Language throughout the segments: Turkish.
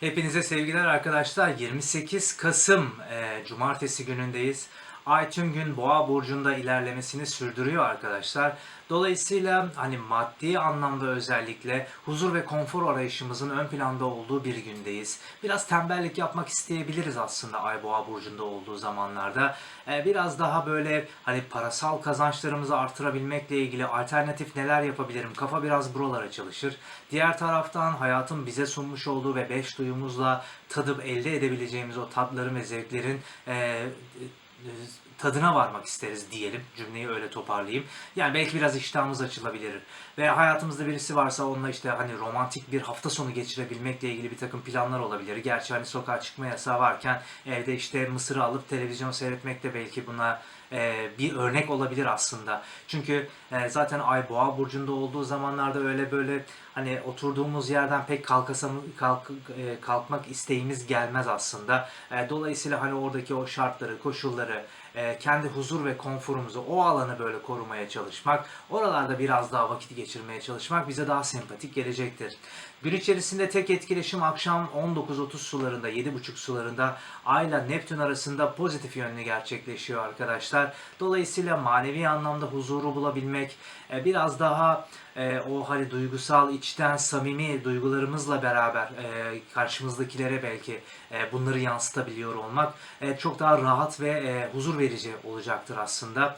Hepinize sevgiler arkadaşlar. 28 Kasım e, Cumartesi günündeyiz. Ay tüm gün Boğa burcunda ilerlemesini sürdürüyor arkadaşlar. Dolayısıyla hani maddi anlamda özellikle huzur ve konfor arayışımızın ön planda olduğu bir gündeyiz. Biraz tembellik yapmak isteyebiliriz aslında Ay Boğa burcunda olduğu zamanlarda. E, biraz daha böyle hani parasal kazançlarımızı artırabilmekle ilgili alternatif neler yapabilirim? Kafa biraz buralara çalışır. Diğer taraftan hayatın bize sunmuş olduğu ve beş duyumuzla tadıp elde edebileceğimiz o tatların ve zevklerin e, tadına varmak isteriz diyelim. Cümleyi öyle toparlayayım. Yani belki biraz iştahımız açılabilir. Ve hayatımızda birisi varsa onunla işte hani romantik bir hafta sonu geçirebilmekle ilgili bir takım planlar olabilir. Gerçi hani sokağa çıkma yasağı varken evde işte mısırı alıp televizyon seyretmek de belki buna e, bir örnek olabilir aslında. Çünkü e, zaten Ay Boğa burcunda olduğu zamanlarda öyle böyle hani oturduğumuz yerden pek kalkasam kalk, e, kalkmak isteğimiz gelmez aslında. E, dolayısıyla hani oradaki o şartları, koşulları, e, kendi huzur ve konforumuzu, o alanı böyle korumaya çalışmak, oralarda biraz daha vakit geçirmeye çalışmak bize daha sempatik gelecektir. Gün içerisinde tek etkileşim akşam 19.30 sularında, 7.30 sularında Ay ile Neptün arasında pozitif yönlü gerçekleşiyor arkadaşlar. Dolayısıyla manevi anlamda huzuru bulabilmek, e, biraz daha e, o hani duygusal, içten, samimi duygularımızla beraber e, karşımızdakilere belki bunları yansıtabiliyor olmak çok daha rahat ve huzur verici olacaktır aslında.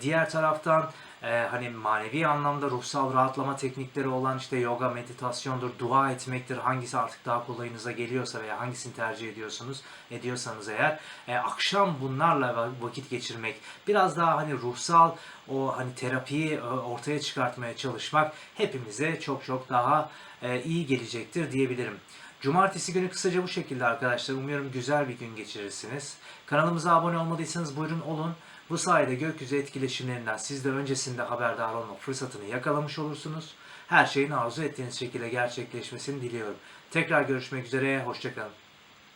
Diğer taraftan e, hani manevi anlamda ruhsal rahatlama teknikleri olan işte yoga, meditasyondur, dua etmektir. Hangisi artık daha kolayınıza geliyorsa veya hangisini tercih ediyorsunuz, ediyorsanız eğer e, akşam bunlarla va- vakit geçirmek, biraz daha hani ruhsal o hani terapiyi e, ortaya çıkartmaya çalışmak hepimize çok çok daha e, iyi gelecektir diyebilirim. Cumartesi günü kısaca bu şekilde arkadaşlar. Umuyorum güzel bir gün geçirirsiniz. Kanalımıza abone olmadıysanız buyurun olun. Bu sayede gökyüzü etkileşimlerinden siz de öncesinde haberdar olma fırsatını yakalamış olursunuz. Her şeyin arzu ettiğiniz şekilde gerçekleşmesini diliyorum. Tekrar görüşmek üzere, hoşçakalın.